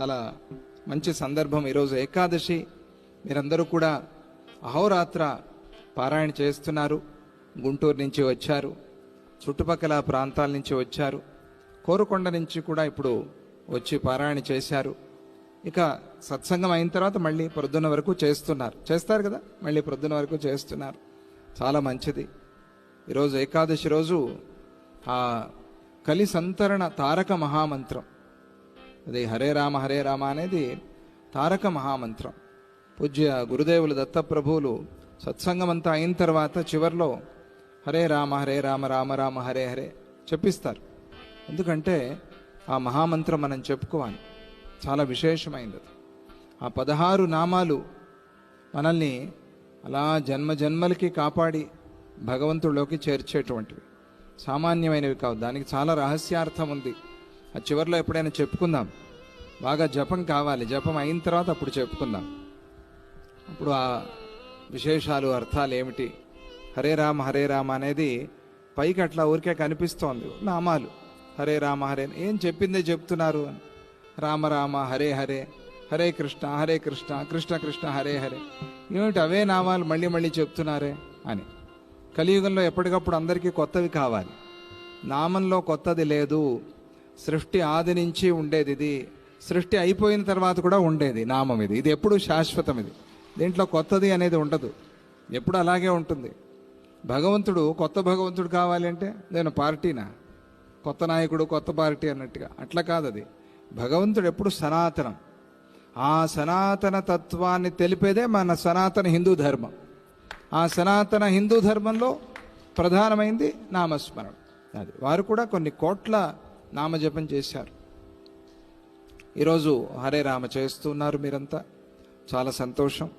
చాలా మంచి సందర్భం. ఈరోజు ఏకాదశి. మీరందరూ కూడా అహోరాత్ర పారాయణ చేస్తున్నారు. గుంటూరు నుంచి వచ్చారు. చుట్టుపక్కల ప్రాంతాల నుంచి వచ్చారు. కోరుకొండ నుంచి కూడా ఇప్పుడు వచ్చి పారాయణ చేశారు. ఇక సత్సంగం అయిన తర్వాత మళ్ళీ ప్రొద్దున వరకు చేస్తున్నారు. చేస్తారు కదా? మళ్ళీ ప్రొద్దున వరకు చేస్తున్నారు. చాలా మంచిది. ఈరోజు ఏకాదశి రోజు ఆ కలి సంతరణ తారక మహామంత్రం. అది హరే రామ హరే రామ అనేది తారక మహామంత్రం. పూజ్య గురుదేవులు దత్తప్రభువులు సత్సంగం అంతా అయిన తర్వాత చివర్లో హరే రామ హరే రామ రామ రామ హరే హరే చెప్పిస్తారు. ఎందుకంటే ఆ మహామంత్రం మనం చెప్పుకోవాలి. చాలా విశేషమైనది. ఆ పదహారు నామాలు మనల్ని అలా జన్మ జన్మలకి కాపాడి భగవంతుడిలోకి చేర్చేటువంటివి. సామాన్యమైనవి కావు. దానికి చాలా రహస్యార్థం ఉంది. ఆ చివరిలో ఎప్పుడైనా చెప్పుకుందాం. బాగా జపం కావాలి. జపం అయిన తర్వాత అప్పుడు చెప్పుకుందాం. అప్పుడు ఆ విశేషాలు అర్థాలు ఏమిటి? హరే రామ హరే రామ అనేది పైకి అట్లా ఊరికే కనిపిస్తోంది. నామాలు. హరే రామ హరే ఏం చెప్పిందే చెప్తున్నారు? అని రామ రామ హరే హరే. హరే కృష్ణ హరే కృష్ణ కృష్ణ కృష్ణ హరే హరే. ఏమిటి అవే నామాలు మళ్ళీ మళ్ళీ చెప్తున్నారే అని. కలియుగంలో ఎప్పటికప్పుడు అందరికీ కొత్తవి కావాలి. నామంలో కొత్తది లేదు. సృష్టి ఆది నుంచి ఉండేది ఇది. సృష్టి అయిపోయిన తర్వాత కూడా ఉండేది నామం ఇది. ఇది ఎప్పుడు శాశ్వతం ఇది. దీంట్లో కొత్తది అనేది ఉండదు. ఎప్పుడు అలాగే ఉంటుంది. భగవంతుడు కొత్త భగవంతుడు కావాలి అంటే నేను పార్టీనా? కొత్త నాయకుడు కొత్త పార్టీ అన్నట్టుగా. అట్లా కాదు అది భగవంతుడు ఎప్పుడు సనాతనం. ఆ సనాతన తత్వాన్ని తెలిపేదే మన సనాతన హిందూ ధర్మం. ఆ సనాతన హిందూ ధర్మంలో ప్రధానమైంది నామస్మరణ. అది వారు కూడా కొన్ని కోట్ల నామజపం చేశారు. ఈరోజు హరే రామ చేస్తున్నారు మీరంతా. చాలా సంతోషం.